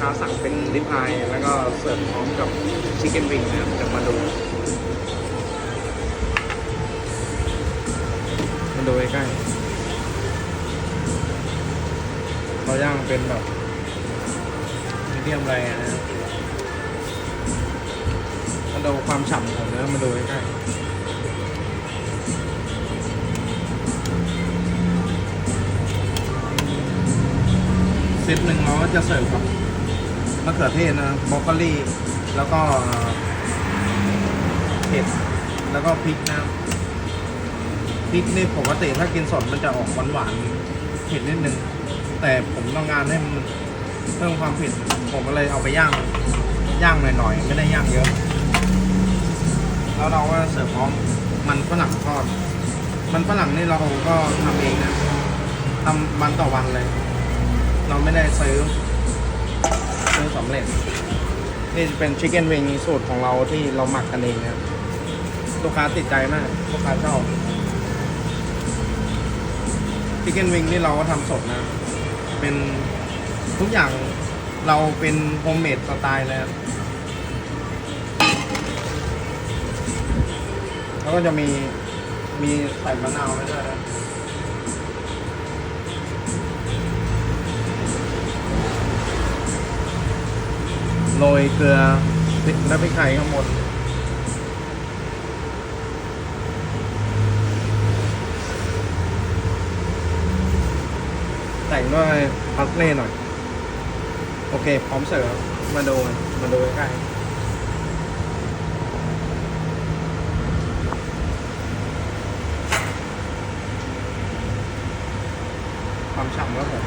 ค้าสั่งเป็นริบอายแล้วก็เสิร์ฟพร้อมกับชิคเก้นวิงนะครับจะมาดูมาดูใกล้ๆเราย่างเป็นแบบมีเดียมแรนะครับมาดูความฉ่ำของเนื้อมาดูใกล้ๆเซตหนึ่งเราก็จะเสิร์ฟกับ มะเขือเทศนะบรอกโคลีแล้วก็เห็ดแล้วก็พริกนะพริกนี่ปกติถ้ากินสดมันจะออกหวานหวานเผ็ดนิดนึง แต่ผมต้องการให้มันเพิ่มความเผ็ดผมก็เลยเอาไปย่างย่างหน่อยๆไม่ได้ย่างเยอะ แล้วเราก็เสิร์ฟพร้อมมันฝรั่งทอด มันฝรั่งนี่เราก็ทำเองนะทำวันต่อวันเลย เราไม่ได้ซื้อ นี่จะเป็นชิคเก้นวิงสูตรของเราที่เราหมักกันเองนะครับลูกค้าติดใจมากลูกค้าชอบชิคเก้นวิงนี่เราก็ทำสดนะ เป็นทุกอย่างเราเป็นโฮมเมดสไตล์เลยครับแล้วก็จะมีมีใส่มะนาวไว้ด้วยนะ โรยเกลือพริกและพริกไทยข้างบนแต่งด้วยพัสเล่หน่อย โอเค พร้อมเสิร์ฟมาดูมาดูใกล้ความฉ่ำครับผม